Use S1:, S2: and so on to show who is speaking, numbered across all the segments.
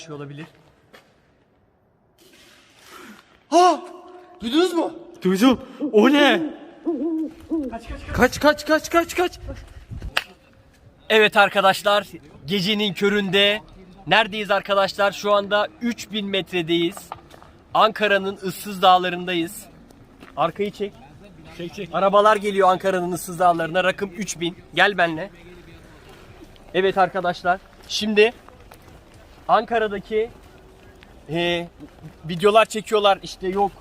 S1: şey olabilir. Ha! Duydunuz mu?
S2: Duydum. O ne? Kaç kaç kaç kaç kaç.
S1: Evet arkadaşlar, gecenin köründe neredeyiz arkadaşlar? Şu anda 3000 metredeyiz. Ankara'nın ıssız dağlarındayız. Arkayı çek. Çek çek. Arabalar geliyor Ankara'nın ıssız dağlarına. Rakım 3000. Gel benle. Evet arkadaşlar. Şimdi Ankara'daki e, videolar çekiyorlar. İşte yok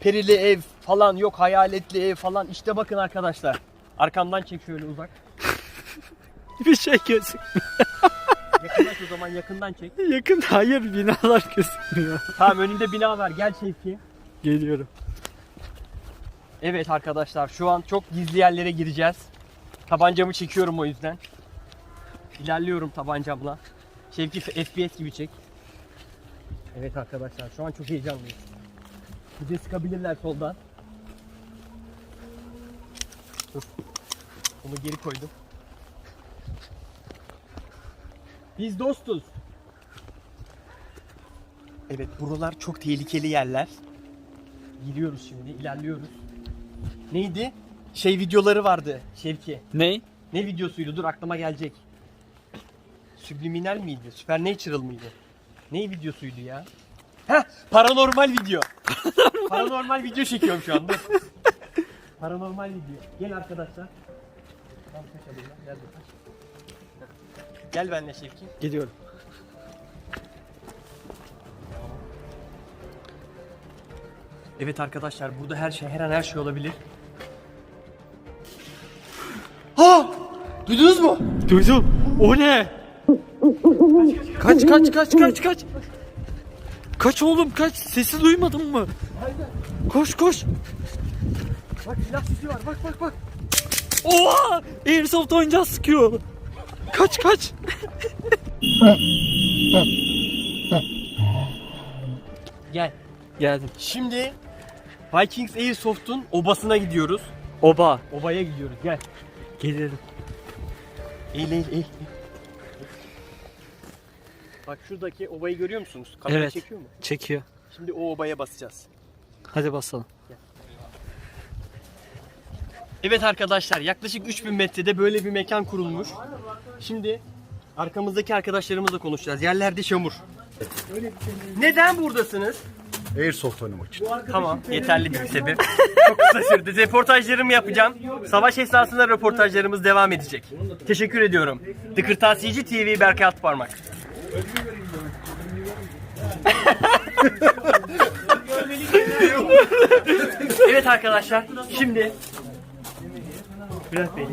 S1: perili ev falan yok hayaletli ev falan. İşte bakın arkadaşlar. Arkamdan çek şöyle uzak.
S2: Bir şey gözük.
S1: Yakınlaş o zaman yakından çek.
S2: Yakın hayır binalar gözükmüyor.
S1: Tamam önünde bina var. Gel Şevki.
S2: Geliyorum.
S1: Evet arkadaşlar şu an çok gizli yerlere gireceğiz. Tabancamı çekiyorum o yüzden. İlerliyorum tabancamla. Şevki FPS gibi çek. Evet arkadaşlar şu an çok heyecanlıyım. Bize sıkabilirler soldan. Dur. Bunu geri koydum. Biz dostuz. Evet buralar çok tehlikeli yerler. Gidiyoruz şimdi, ilerliyoruz. Neydi? Şey videoları vardı Şevki.
S2: Ne?
S1: Ne videosuydu? Dur aklıma gelecek. Subliminal miydi? Supernatural mıydı? Ne videosuydu ya? Heh, paranormal video. paranormal video çekiyorum şu anda. paranormal video. Gel arkadaşlar. Tamam, kaçalım ya. Gel bakalım. Gel benimle Şevki.
S2: Geliyorum.
S1: Evet arkadaşlar burada her şey her an her şey olabilir. Ha! Duydunuz mu?
S2: Duydum. O ne? Kaç kaç kaç kaç kaç. Kaç oğlum kaç. Sesi duymadın mı? Koş koş.
S1: Bak silah sesi var. Bak bak bak.
S2: Oha! Airsoft oyuncağı sıkıyor. Kaç kaç.
S1: Gel.
S2: Geldim.
S1: Şimdi Vikings Airsoft'un obasına gidiyoruz.
S2: Oba.
S1: Obaya gidiyoruz. Gel.
S2: Gelirim.
S1: Eğil eğil eğil. Bak şuradaki obayı görüyor musunuz? Kamera
S2: Evet.
S1: çekiyor mu?
S2: Çekiyor.
S1: Şimdi o obaya basacağız.
S2: Hadi basalım.
S1: Evet arkadaşlar yaklaşık 3000 metrede böyle bir mekan kurulmuş. Şimdi arkamızdaki arkadaşlarımızla konuşacağız. Yerlerde çamur. Neden buradasınız?
S3: Airsoft oynamak için.
S1: Tamam yeterli bir sebep. Çok kısa sürdü. Reportajlarımı yapacağım. Savaş esnasında röportajlarımız devam edecek. Teşekkür ediyorum. The Kırtasiyeci TV Berkay Atparmak. evet arkadaşlar şimdi Bülent Bey.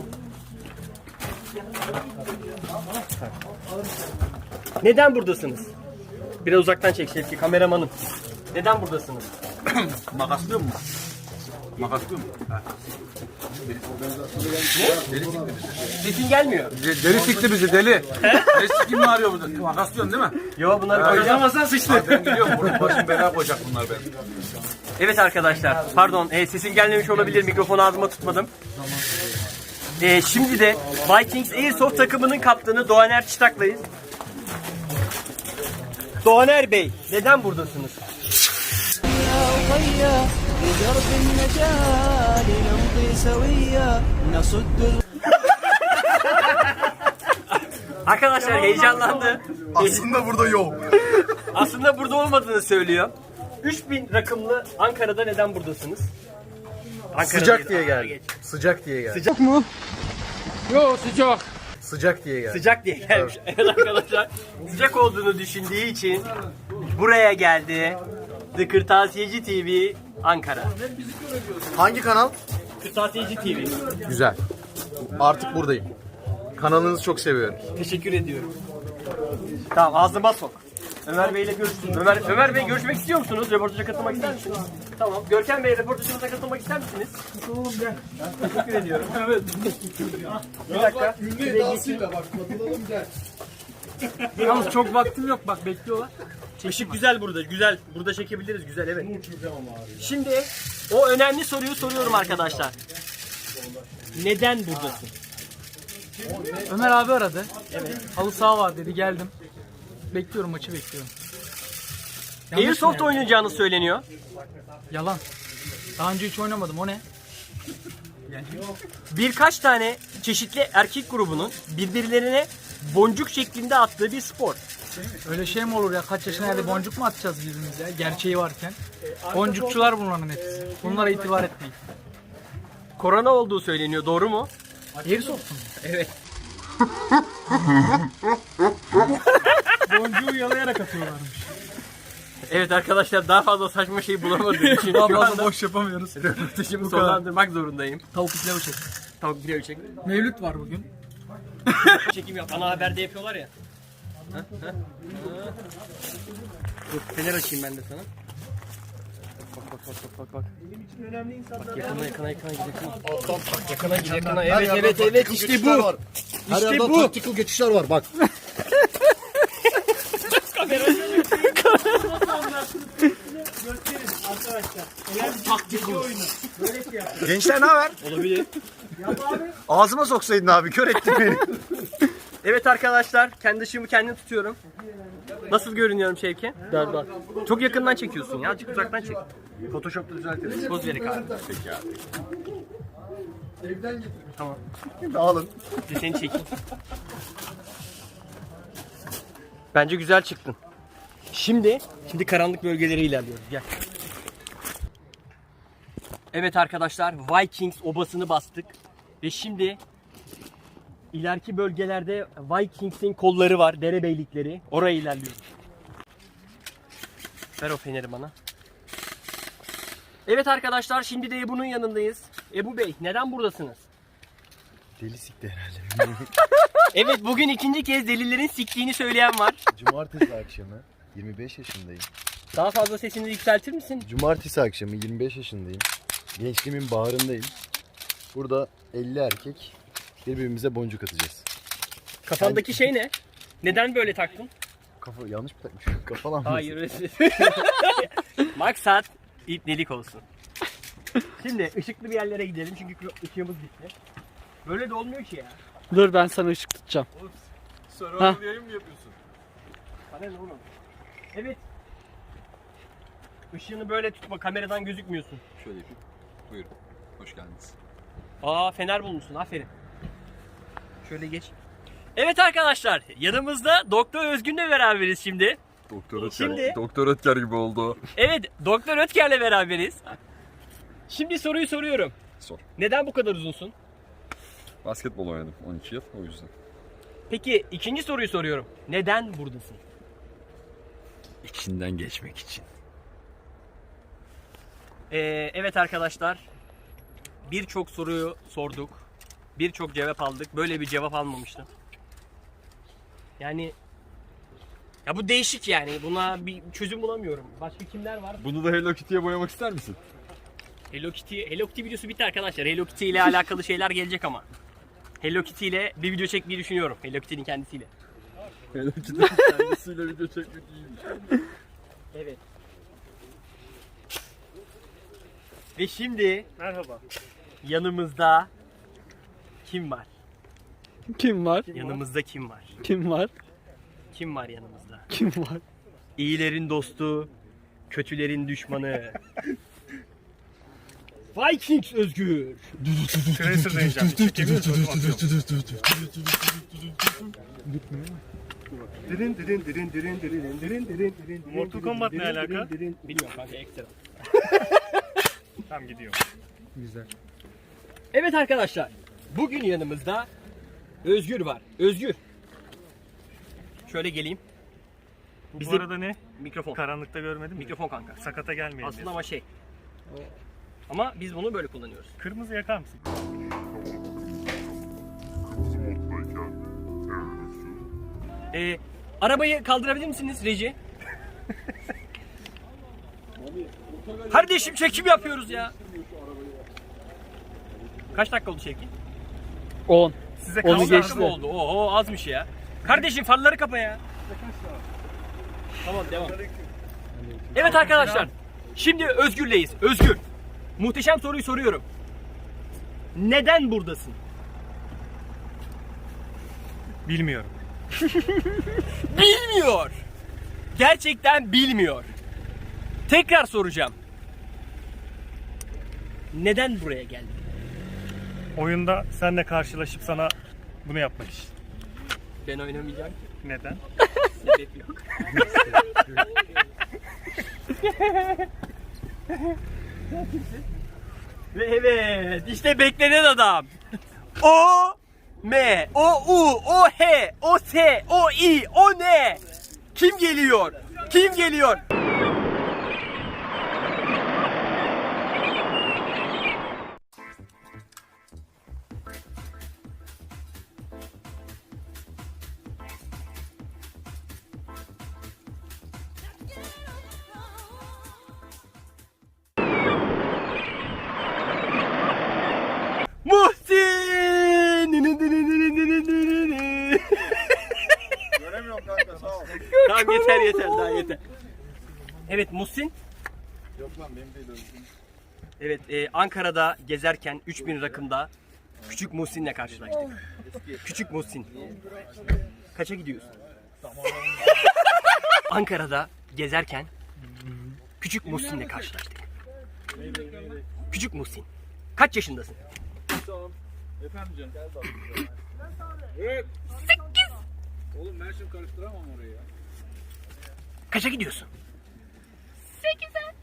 S1: Neden buradasınız? Biraz uzaktan çek Şevki kameramanım. Neden buradasınız?
S3: Makaslıyor mu? Makaslıyor mu?
S1: Sesin gelmiyor.
S3: Deli sikti bizi deli. ne sikim mi arıyor burada? Makaslıyorsun değil mi?
S1: Yo bunları koyacağım.
S3: Ha, ben gidiyorum. Burada başım belaya koyacak bunlar ben.
S1: Evet arkadaşlar pardon e, sesim gelmemiş olabilir mikrofonu ağzıma tutmadım. E, şimdi de Vikings Airsoft takımının kaptanı Doğaner Çıtak'layız. Doğaner Bey neden buradasınız?
S4: وطيا بدرب النجاة لنمضي سويا نصد
S1: Arkadaşlar heyecanlandı.
S3: Aslında burada yok.
S1: Aslında burada olmadığını söylüyor. 3000 rakımlı Ankara'da neden buradasınız? Ankara'dayız,
S3: Sıcak diye
S1: Ankara
S3: geldim.
S1: geç.
S3: Sıcak diye geldim.
S1: Sıcak mı?
S3: Sıcak diye geldim.
S1: Sıcak diye gelmiş. Evet arkadaşlar. Sıcak olduğunu düşündüğü için buraya geldi. The Kırtasiyeci TV Ankara.
S3: Hangi kanal?
S1: Kırtasiyeci TV.
S3: Güzel. Artık buradayım. Kanalınızı çok seviyorum.
S1: Teşekkür ediyorum. Tamam ağzıma sok. Ömer Bey ile görüştüm. Ömer, Ömer Bey görüşmek istiyor musunuz? Röportaja katılmak ister misiniz? Tamam. Görkem Bey röportajımıza katılmak ister misiniz? Katılalım gel. Teşekkür ediyorum. Evet. Bir dakika. Şuraya geçeyim.
S2: Yalnız çok vaktim yok bak bekliyorlar.
S1: Işık güzel burada. Güzel. Burada çekebiliriz. Güzel evet. Şimdi o önemli soruyu soruyorum arkadaşlar. Neden buradasın?
S2: Ömer abi aradı. Evet. Halı saha var dedi geldim.
S5: bekliyorum maçı bekliyorum. Yanlış mı
S1: Airsoft
S5: yani?
S1: oynayacağını söyleniyor.
S5: Yalan. Daha önce hiç oynamadım o ne?
S1: Birkaç tane çeşitli erkek grubunun birbirlerine boncuk şeklinde attığı bir spor.
S5: Öyle şey mi olur ya kaç yaşına geldi boncuk mu atacağız ya gerçeği varken. Boncukçular bunların hepsi. Bunlara itibar etmeyin.
S1: Korona olduğu söyleniyor. Doğru mu?
S5: Airsoft mu?
S1: Evet.
S5: Boncuğu yalayarak atıyorlarmış.
S1: Evet arkadaşlar daha fazla saçma şey bulamadığım için
S5: Daha
S1: şu
S5: fazla
S1: anda
S5: boş yapamıyoruz.
S1: röportajımı sonlandırmak zorundayım.
S5: Tavuk pilavı çek.
S1: Tavuk pilavı çek.
S5: Mevlüt var bugün.
S1: Çekim yap. Ana haberde yapıyorlar ya. Ha, ha, ha. Dur fener açayım ben de sana. Bak bak bak bak bak bak. Bak yakına yakına yakına git yakına. Bak yakına git yakına. Evet evet evet işte bu.
S3: Var. Her
S1: İşte bu.
S3: taktikal geçişler var bak.
S6: Gençler ne haber?
S1: Olabilir.
S6: Ağzıma soksaydın abi kör ettin beni.
S1: Evet arkadaşlar kendi ışığımı kendim tutuyorum. Nasıl görünüyorum Şevki? Gel bak. Çok yakından çekiyorsun ya. Azıcık uzaktan çek.
S6: Photoshop'ta düzeltiriz.
S1: Poz verik abi.
S6: Dağılın.
S1: Bir de seni çekeyim. Bence güzel çıktın. Şimdi, şimdi karanlık bölgelere ilerliyoruz. Gel. Evet arkadaşlar, Vikings obasını bastık. Ve şimdi ileriki bölgelerde Vikings'in kolları var, derebeylikleri. Oraya ilerliyoruz. Ver o feneri bana. Evet arkadaşlar, şimdi de Ebu'nun yanındayız. Ebu Bey, neden buradasınız?
S6: Deli sikti herhalde.
S1: Evet bugün ikinci kez delillerin siktiğini söyleyen var.
S6: Cumartesi akşamı 25 yaşındayım.
S1: Daha fazla sesini yükseltir misin?
S6: Cumartesi akşamı 25 yaşındayım. Gençliğimin baharındayım. Burada 50 erkek birbirimize boncuk atacağız.
S1: Kafandaki şey ne? Neden böyle taktın?
S6: Kafa yanlış mı takmış? Kafa lan.
S1: Hayır. Maksat ipnelik olsun. Şimdi ışıklı bir yerlere gidelim çünkü ışığımız bitti. Böyle de olmuyor ki ya.
S2: Dur ben sana ışık tutacağım.
S3: Survival yayın mı yapıyorsun?
S1: Bana ne oğlum? Evet. Işığını böyle tutma kameradan gözükmüyorsun.
S3: Şöyle yapayım. Buyurun. Hoş geldiniz.
S1: Aa fener bulmuşsun aferin. Şöyle geç. Evet arkadaşlar yanımızda Doktor Özgün'le beraberiz şimdi.
S3: Doktor Ötker,
S1: Şimdi-
S3: Doktor Ötker gibi oldu.
S1: Evet Doktor Ötker'le beraberiz. Şimdi soruyu soruyorum.
S3: Sor.
S1: Neden bu kadar uzunsun?
S3: Basketbol oynadım 12 yıl o yüzden.
S1: Peki ikinci soruyu soruyorum. Neden buradasın?
S3: İçinden geçmek için.
S1: Ee, evet arkadaşlar. Birçok soruyu sorduk. Birçok cevap aldık. Böyle bir cevap almamıştım. Yani ya bu değişik yani. Buna bir çözüm bulamıyorum. Başka kimler var?
S3: Bunu da Hello Kitty'ye boyamak ister misin?
S1: Hello Kitty, Hello Kitty videosu bitti arkadaşlar. Hello Kitty ile alakalı şeyler gelecek ama. Hello Kitty ile bir video çekmeyi düşünüyorum. Hello Kitty'nin kendisiyle.
S3: Hello Kitty kendisiyle video çekmek iyiymiş.
S1: Evet. Ve şimdi merhaba. Yanımızda kim var?
S2: Kim var?
S1: Yanımızda kim var?
S2: Kim var?
S1: Kim var yanımızda?
S2: Kim var?
S1: İyilerin dostu, kötülerin düşmanı. Vikings Özgür.
S7: Mortal Kombat ne alaka?
S1: Bilmiyorum kanka ekstra.
S7: Tam gidiyorum.
S1: Evet arkadaşlar. Bugün yanımızda Özgür var. Özgür. Şöyle geleyim.
S7: Bu
S1: Bizim-
S7: arada ne?
S1: Mikrofon.
S7: Karanlıkta görmedim mi?
S1: Mikrofon kanka.
S7: Sakata gelmeyelim.
S1: Aslında ama şey. Ama biz bunu böyle kullanıyoruz.
S7: Kırmızı yakar mısın?
S1: Ee, arabayı kaldırabilir misiniz Reji? Kardeşim çekim yapıyoruz ya. Kaç dakika oldu Şevki?
S2: 10.
S7: Size
S2: Onu
S7: kaç
S2: geçti.
S1: mı oldu? Oho azmış ya. Kardeşim farları kapa ya. Tamam devam. Evet arkadaşlar. Şimdi Özgür'leyiz. Özgür. Muhteşem soruyu soruyorum. Neden buradasın?
S7: Bilmiyorum.
S1: bilmiyor. Gerçekten bilmiyor. Tekrar soracağım. Neden buraya geldin?
S7: Oyunda senle karşılaşıp sana bunu yapmak için.
S1: Ben oynamayacağım ki.
S7: Neden?
S1: Sebep yok. Ve evet işte beklenen adam. O M O U O H O S O I O N Kim geliyor? Kim geliyor? Yeter daha yeter. Evet Muhsin.
S3: Yok lan benim değil öyle.
S1: Evet e, Ankara'da gezerken 3000 rakımda Küçük Muhsin'le karşılaştık. Küçük Muhsin. Kaça gidiyorsun? Ankara'da gezerken Küçük Muhsin'le karşılaştık. Küçük Muhsin. Kaç yaşındasın?
S3: Efendim canım. Oğlum ben şimdi karıştıramam orayı ya.
S1: Kaça gidiyorsun? 8'e.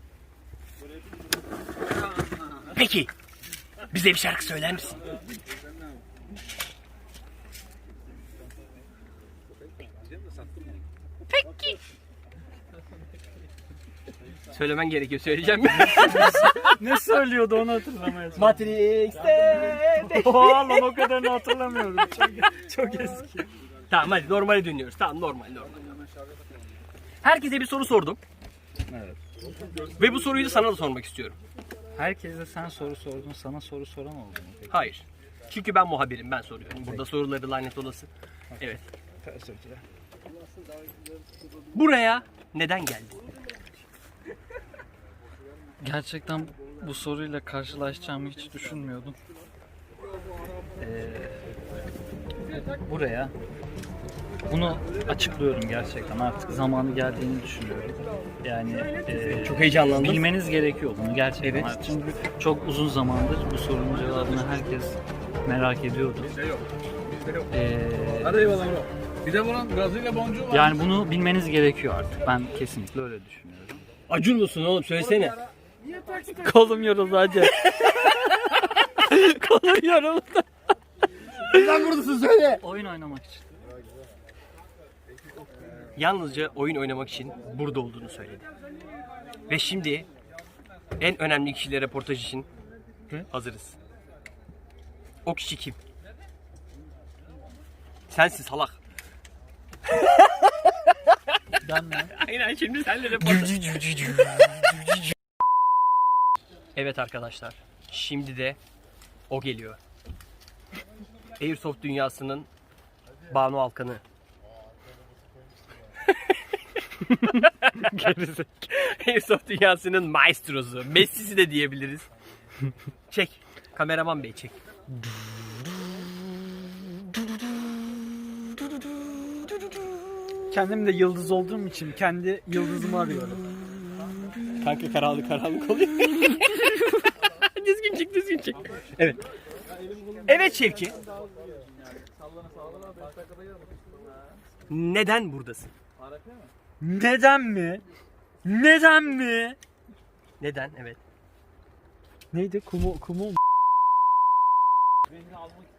S1: Peki. Bize bir şarkı söyler misin? Peki. Söylemen gerekiyor. Söyleyeceğim mi?
S5: Ne söylüyordu onu hatırlamaya
S1: Matrix'te.
S5: Oğlum o kadarını hatırlamıyorum. Çok, çok eski.
S1: Tamam hadi normali dinliyoruz. Tamam normal normal. Herkese bir soru sordum. Ve bu soruyu da sana da sormak istiyorum.
S2: Herkese sen soru sordun, sana soru soran oldu mu? Peki?
S1: Hayır. Çünkü ben muhabirim, ben soruyorum. Burada soruları lanet olası. Evet. Buraya neden geldin?
S2: Gerçekten bu soruyla karşılaşacağımı hiç düşünmüyordum. Ee, buraya bunu açıklıyorum gerçekten artık zamanı geldiğini düşünüyorum. Yani e,
S1: Çok heyecanlandım.
S2: bilmeniz gerekiyor bunu gerçekten
S1: Evet.
S2: artık. Çünkü çok uzun zamandır bu sorunun cevabını herkes merak ediyordu. Ee,
S3: Hadi eyvallah bro. Bir de bunun Brezilya boncuğu var.
S2: yani bunu bilmeniz gerekiyor artık. Ben kesinlikle öyle düşünüyorum.
S1: Acun musun oğlum söylesene.
S2: Kolum yoruldu hacı. Kolum yoruldu.
S1: Neden buradasın söyle.
S2: Oyun oynamak için.
S1: Yalnızca oyun oynamak için burada olduğunu söyledi. Ve şimdi en önemli kişiyle röportaj için hazırız. O kişi kim? Sensin salak.
S2: Ben mi?
S1: Aynen şimdi senle röportaj. evet arkadaşlar. Şimdi de o geliyor. Airsoft dünyasının Banu Alkan'ı. Airsoft dünyasının maestrosu. Messi'si de diyebiliriz. Çek. Kameraman bey çek.
S5: Kendim de yıldız olduğum için kendi yıldızımı arıyorum.
S1: Kanka karanlık karanlık oluyor. düzgün çık düzgün çık. Evet. Evet Şevki. Neden buradasın?
S5: Neden mi? Neden mi?
S1: Neden? Evet.
S5: Neydi? Kumu, kumu mu?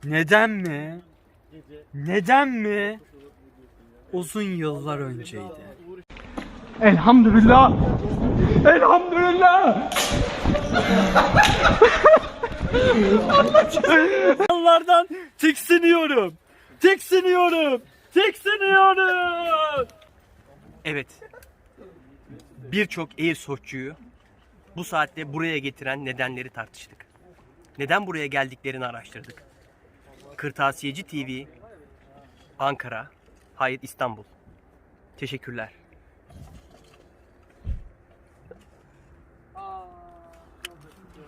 S5: Neden mi? Neden mi? Uzun yıllar önceydi. Elhamdülillah. Elhamdülillah. Allah'lardan tiksiniyorum. Tiksiniyorum. Tiksiniyorum.
S1: Evet. Birçok Airsoftçuyu bu saatte buraya getiren nedenleri tartıştık. Neden buraya geldiklerini araştırdık. Kırtasiyeci TV Ankara, hayır İstanbul. Teşekkürler.